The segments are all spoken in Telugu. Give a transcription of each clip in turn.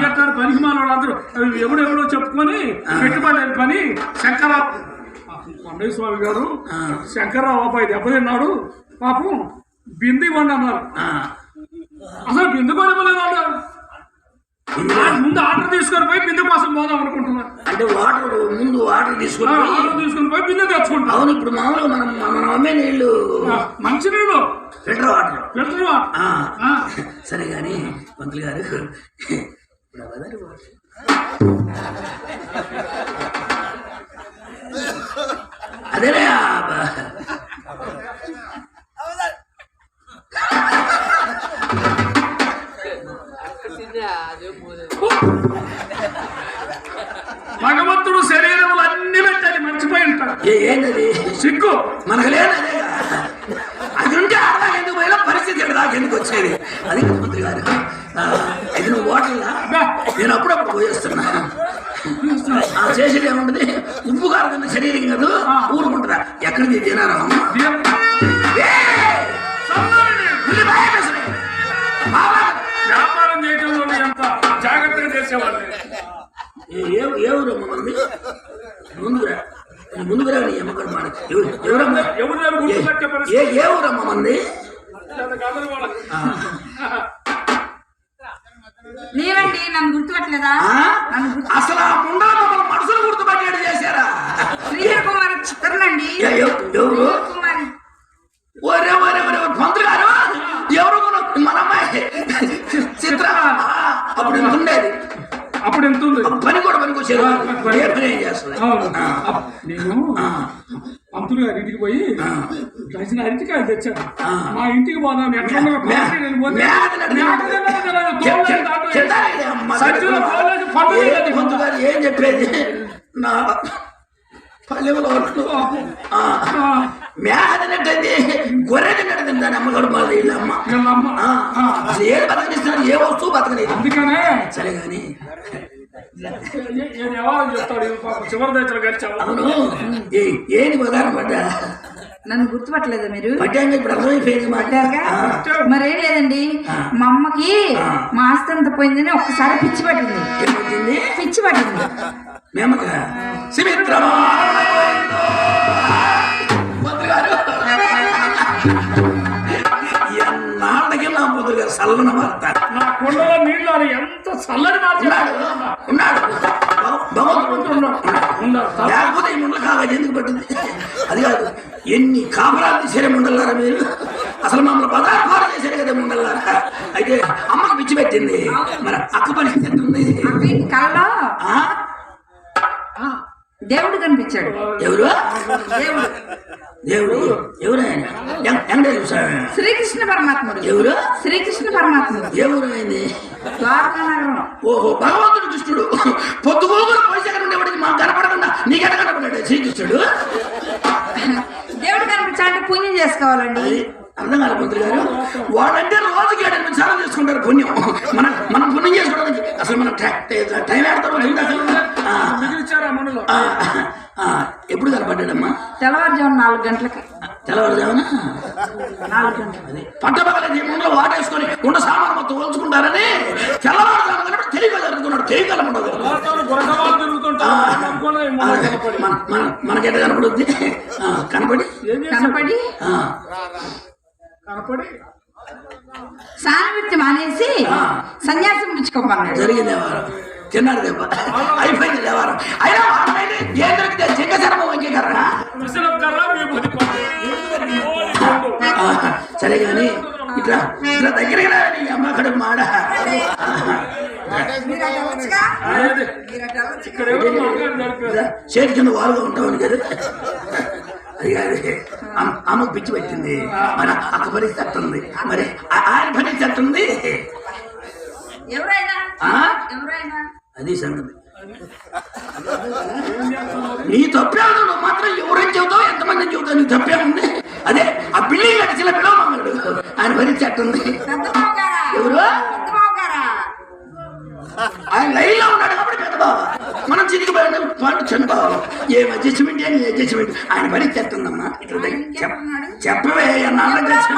పనికి మానవులందరూ ఎవడు ఎవడో చెప్పుకొని పెట్టుబడి పని. కొండయ్య స్వామి గారు. శంకరరావు అబ్బాయి దెబ్బతిన్నాడు. పాపం బిందు ఇవ్వండి అన్నారు అసలు బిందు వాళ్ళు ముందు ఆర్డర్ తీసుకొని పోయి బిందు కోసం పోదాం అనుకుంటున్నారు అంటే వాటర్ ముందు వాటర్ తీసుకుని పోయి- ఆర్డర్ తీసుకొని పోయి బిందు తెచ్చుకుంటాం. అవును ఇప్పుడు మామూలుగా మనం మనం అమ్మే నీళ్ళు మంచి నీళ్ళు. Filter water. పెడుతున్నా ఆ, సరే కానీ మంత్రి గారు బ- భగవంతుడు శరీరంలో అన్ని పెట్టాలి మర్చిపోయి ఉంటాడు. ఏంటది? సిగ్గు. మనకు లేదు అదే. అది ఉంటే ఆడదాకా ఎందుకు పోయినా పరిస్థితి ఇక్కడ దాకా ఎందుకు వచ్చేది? అది మంత్రి గారు ఆ, ఇది నువ్వు ఓటర్లా నేను అప్పుడప్పుడు పోయేస్తున్నా ఆ చేసేది ఏముంటది? ఉప్పు కారం కింద శరీరం కాదు ఊరుకుంటారా ఎక్కడికి తినారా! వ్యాపారం చేయడంలో ఎంత జాగ్రత్తగా చేసేవాళ్ళు? ఏ- ఊరమ్మ మంది ముందుకురా ముందుకురా నీ అమ్మగారు మాట ఎవరు- ఎవరమ్మా? ఏ ఏ ఊరమ్మ మంది నన్ను గుర్తుపట్టలేదా? అసలు ఆ ముండా మమ్మల్ని మనుషులు గుర్తుపట్టేది చేశారా? శ్రీహరి కుమార్ చిత్రనండి ఎవరు? కుమారి ఒరే ఒరే ఒరే ఒరే, పంతులు గారు ఎవరు మన అమ్మాయి చిత్ర అప్పుడు ఉండేది అప్పుడు ఎంత ఉంది? పని కూడా పనికి వచ్చేది ఏ పని. ఏం చేస్తుంది? నేను పంతులు గారి ఇంటికి పోయి. డజన్ అరటికాయలు తెచ్చాను. మా ఇంటికి పోదాం ఎట్లా అమ్మ. ఏ ఏం చెప్పేది? నా పల్లెలో తిన్నట్టయింది గొర్రె తిన్నట్టు తింటాను అమ్మగడు మాది వీళ్ళ అమ్మ వీళ్ళమ్మ. అసలు ఏది బతకనిస్తున్నారు ఏ వస్తువు బతకలేదు. అందుకనే సరే కానీ ఏ- ఏ వ్యవహారం చెప్తాడు ఈ పాపం చివరి దశలో గడిచావు అవును. ఏ ఏది బదారం పడ్డా నన్ను గుర్తుపట్టలేదా మీరు? ఇప్పుడు అర్థమైపోయింది పట్టారుగా మరేం లేదండి మా అమ్మకి మా ఆస్తి అంత పోయిందని ఒక్కసారి పిచ్చి పట్టింది. పిచ్చి పట్టింది. మేమక సుమిత్రమా. నా మంత్రి గారు సల్లన మారుతారు నా కొండలో నీళ్ళు అది ఎంత చల్లని మాట ఉన్నాడు లేకపోతే ఈ ముండల కావాలి ఎందుకు పట్టింది? అది కాదు. ఎన్ని కాపరాలు తీసారే ముండలారా మీరు? అసలు మమ్మల్ని పదార్థాలు చేశారు కదా ముండలారా అయితే అమ్మకి పిచ్చి పెట్టింది. మరి అక్క పరిస్థితి ఆ? దేవుడు కనిపించాడు. ఎవరు? దేవుడు. దేవుడు ఎవరు ఆయన. ఎం- ఎండ చూసాడు శ్రీకృష్ణ పరమాత్ముడు. ఎవరు? శ్రీకృష్ణ పరమాత్ముడు. ఎవరు అయింది ద్వారకా నగరం ఓహో భగవంతుడు కృష్ణుడు. పొద్దుగోగులు పోయిసెక్కడ ఉండేవాడికి మాకు కనపడకుండా నీకెట కనపడ్డాడు శ్రీకృష్ణుడు? దేవుడు కనిపించాలంటే పుణ్యం చేసుకోవాలండి. అర్థం కాదు మంత్రి గారు. వాళ్ళంటే రోజుకి ఏడు ఎనిమిది సార్లు చేసుకుంటారు పుణ్యం. మనం మనం పుణ్యం చేసుకోవడానికి అసలు మనం టై- ఆడతాం ఎప్పుడు కనపడ్డాడమ్మా? తెల్లవారుజాము నాలుగు గంటలకి. తెల్లవారుజామున? నాలుగు గంటలకి. అది. పట్టపగల ముందులో వాటేసుకొని ఉన్న సామాన్ మొత్తం పోల్చుకుంటారని తెల్లవారుజామున కనపడి. తెలియక జరుగుతున్నాడు ఉండదు కనపడుద్ది. ఆ, కనపడి? కనపడి? ఆ, కనపడి సానవృత్తి మానేసి సన్యాసం పుచ్చుకోమన్నాడు జరిగింది వ్యవహారం తిన్నాడు దెబ్బ అయిపోయింది వ్యవహారం అయినా వాళ్ళైతే ఏం దొరికితే జింక శరమ వంకీకర్రా విసనం కర్ర మీ బుద్ధి కోడి. కోడి కోడు. సరే కానీ ఇట్లా ఇట్లా దగ్గరికి రా నీ అమ్మ అక్కడ మాడ మీరు అటు వెళ్ళొచ్చుగా? అదే. మీరు అటు వెళ్ళొచ్చు. ఇక్కడ ఎవరో మాట్లాడి నడిపారు. చేతి కింద వారుగా ఉంటామని కదా అది కాదు అమ్మకు పిచ్చి పెట్టింది. మన అక్క అట్టుంది మరి ఆ- ఆయన? ఎవరైనా? అది సంగతి. నీ తప్పే ఉంది, నువ్వు మాత్రం ఎవరైనా చెబుతావు ఎంతమంది చెబుతావు నీ తప్పే ఉంది. అదే ఆ బిల్డింగ్ కట్టిన పిలవమన్నాడు ఆయన గారా? ఎవరు? ఆయన లైన్లో ఉన్నాడు బావ మనం చిరిగి పోయిన పాటు చిన్న బావ ఏం అడ్జస్ట్మెంట్ ఏం అడ్జస్ట్మెంట్? ఆయన పరిస్థితి ఎట్టుందమ్మా ఇట్లా చెప్పవే నాన్న కలిసి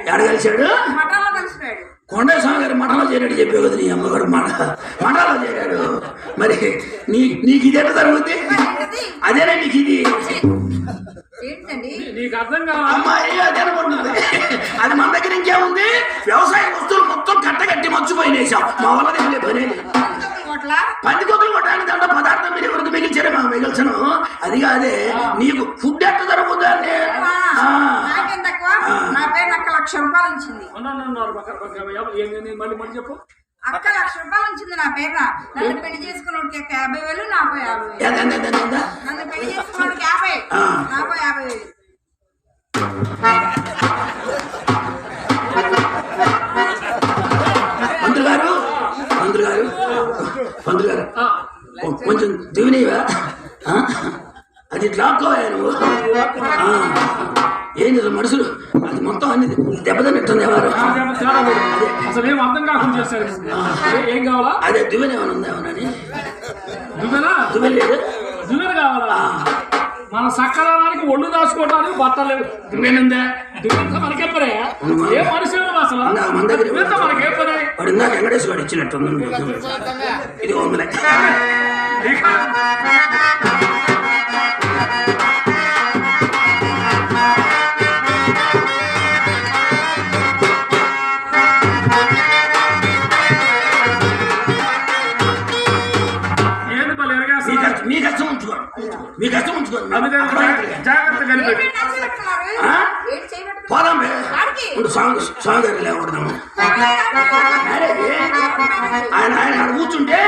ఎక్కడ కలిశాడు మఠంలో కలిసిపోయాడు. కొండ స్వామి గారి మఠంలో చేరాడు చెప్పే కదా నీ అమ్మగారు మఠ. మఠంలో చేరాడు. మరి నీ నీకు ఇది ఎట్లా జరుగుద్ది? అదేనా నీకు ఇది? ఏంటండి నీకు అర్థం కావాలి అమ్మాయి అదే అనుకుంటుంది అది మన దగ్గర ఇంకేముంది? వ్యవసాయ వస్తువులు మొత్తం కట్టగట్టి మర్చిపోయినేసాం మా వల్ల దగ్గర పని లేదు. కోట్ల పందికొక్కలు కొట్టడానికి దాంట్లో పదార్థం మీరు ఎవరికి మిగిల్చారే? మాకు మిగిల్చను. అది కాదే నీకు ఫుడ్. నాకేం తక్కువ నా పేరు అక్క లక్ష రూపాయలు మళ్ళీ చెప్పు. అక్క లక్ష రూపాయలు ఉంచింది నా పేరు నన్ను పెళ్ళి చేసుకున్నోడికి యాభై వేలు నాకు యాభై వేలు? నన్ను పెళ్ళి చేసుకున్నోడికి యాభై. నాకు యాభై వేలు. గారు కొ- కొంచెం దివినీవా? అది లాక్కోవా నువ్వు. ఏంది మనుషులు? అది మొత్తం అన్ని దెబ్బతిన్నట్టుంది ఎవరు. అసలు ఏం అర్థం కాకుండా చేశారు ఏ- కావాలా? అదే దివెన ఏమైనా ఉందా ఏమని దువ్వెనా? దివెన లేదు. దువ్వెన కావాలా? మన సక్కదానికి ఒళ్ళు దాచుకోవడానికి బట్టలు లేవు. దువ్వెనుందే దువ్వెంత మనకే పనే ఏ మనిషి అసలు. ఉందా? మన దగ్గర దువ్వెంత మనకే పనే వాడు ఇందాక వెంకటేశ్వర గారు ఇచ్చినట్టుంది ఇది వందలే లేకూడదాము మ్యారేజ్ ఆయన ఆయన కూర్చుంటే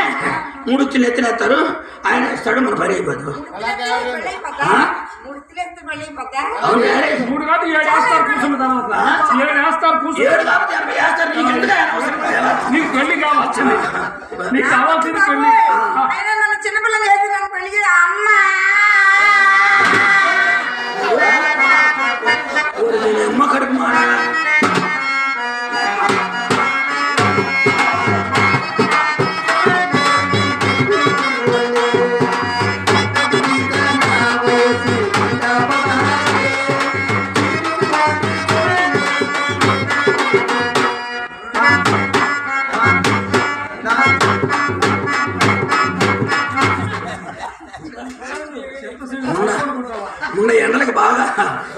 మూడు కిలో ఎత్తినేస్తారు ఆయన ఇస్తాడు మన పని అయిపోతుంది ఆ? మూడు కాదు ఏడు వేస్తారు కూర్చున్న తర్వాత. ఏడు వేస్తారు కూర్చుని నీకు పెళ్ళి కావాల్సింది. నీకు కావాల్సింది పెళ్ళి ఆ, అయినా నన్ను చిన్నపిల్ల చేసి నన్ను పెళ్ళి అమ్మా! కడుపు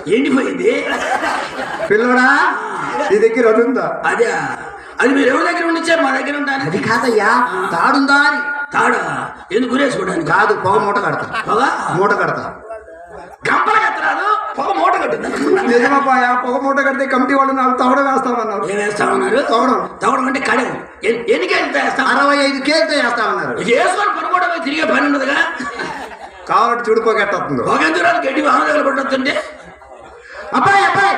ఎండిపోయింది. పిల్లడా నీ దగ్గర అది ఉందా? అదే అది మీరు ఎవరి దగ్గర ఉండిచ్చారు? మా దగ్గర ఉంటాను అది కాదయ్యా తాడుందా అని. తాడా? ఎందుకు గురేసుకోవడానికి? కాదు పొగ మూట కడతా. పొగ మూట కడతా. గంపల కత్తరాదు పొగ మూట కట్టింది. నిజమబ్బాయా పొగ మూట కడితే కమిటీ వాళ్ళు నాకు తవడ వేస్తామన్నారు. ఏం వేస్తా ఉన్నారు తవడం. తవడం అంటే కడెం. ఎన్ని- ఎన్ని కేజీలు వేస్తాం అరవై ఐదు కేజీతో వేస్తామన్నారు. వేసుకొని పనుకోవడం తిరిగే పని ఉండదుగా. కావాలంటే చూడిపోగెట్టవుతుందో ఒక ఎందుకు గడ్డి వాహనం దగ్గర పడుతుంటే అబ్బాయి అబ్బాయి.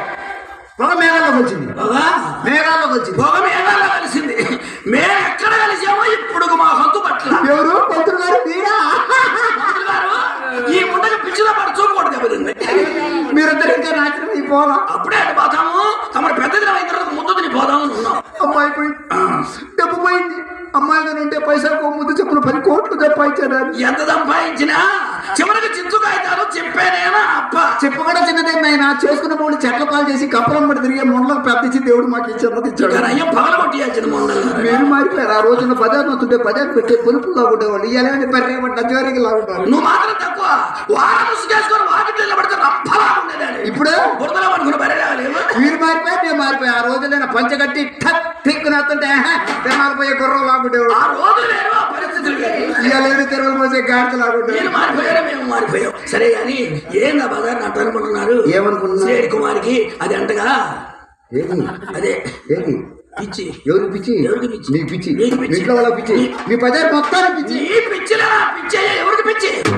పొగ మేఘాల్లోకి వచ్చింది పొగ? మేఘాల్లోకి వచ్చింది పొగ మేఘాల్లో కలిసింది. మేము ఎక్కడ కలిసామో ఇప్పుడు మా హంతు పట్ల ఎవరు? పంతులు గారు మీరా? ఈ ముండకి పిచ్చిలో పడి చూపకూడదు దెబ్బతింది. మీరిద్దరు ఇంకా నాచిన ఈ పోలా అప్పుడే అటు పోతాము. తమ పెద్ద దినం అయిన తర్వాత ముద్దు తిని పోదాము ఉన్నాం. అమ్మాయి పోయింది డబ్బు పోయింది. అమ్మాయిగా ఉంటే పైసలకు ముద్దు చెప్పులు పది కోట్లు సంపాదించారు. ఎంత సంపాదించినా చివరికి చింతు కాగితాలు చెప్పానేనా? అప్ప చెప్పు కూడా చిన్నదే నాయన? చేసుకున్న మూడు చెట్ల పాలు చేసి కప్పలం పడి తిరిగే ముండలకు పెద్ద ఇచ్చి దేవుడు మాకు ఇచ్చి ఇచ్చాడు అయ్యం పగల కొట్టియాల్సిన మొండలు? మీరు మారిపోయారు. ఆ రోజున బజార్ వస్తుంటే బజార్ పెట్టే పొలుపులు లాగుండేవాళ్ళు బర్రె పడ్డ జోరికి లాగుంటారు నువ్వు మాత్రం తక్కువ. వారం చేసుకొని వాకిట్లో నిలబడితే రప్పలా ఉండేదాన్ని ఇప్పుడు? బురదలో పడుకుని మీరు మారిపోయారు మేము మారిపోయారు. ఆ రోజులైనా పంచగట్టి ఠక్ ఠిక్ నత్తుంటే తినాలిపోయే గుర్రం లాగుండేవాడు ఆ రోజు ఇవాళ లాగుండేవాడు మారిపోయారా? మేము మారిపోయాం. సరే గాని ఏందా బజార్ నట్టు అనుకుంటున్నారు ఏమనుకుంటున్నారు? శ్రేణి కుమార్కి అది అంటగా? ఏది? అదే. ఏది? పిచ్చి. ఎవరు పిచ్చి? ఎవరికి పిచ్చి? మీ పిచ్చి. ఇంట్లో వాళ్ళ పిచ్చి. నీ- మీ బజార్ మొత్తానికి పిచ్చి. నీ పిచ్చిలా పిచ్చి ఎవరికి పిచ్చి?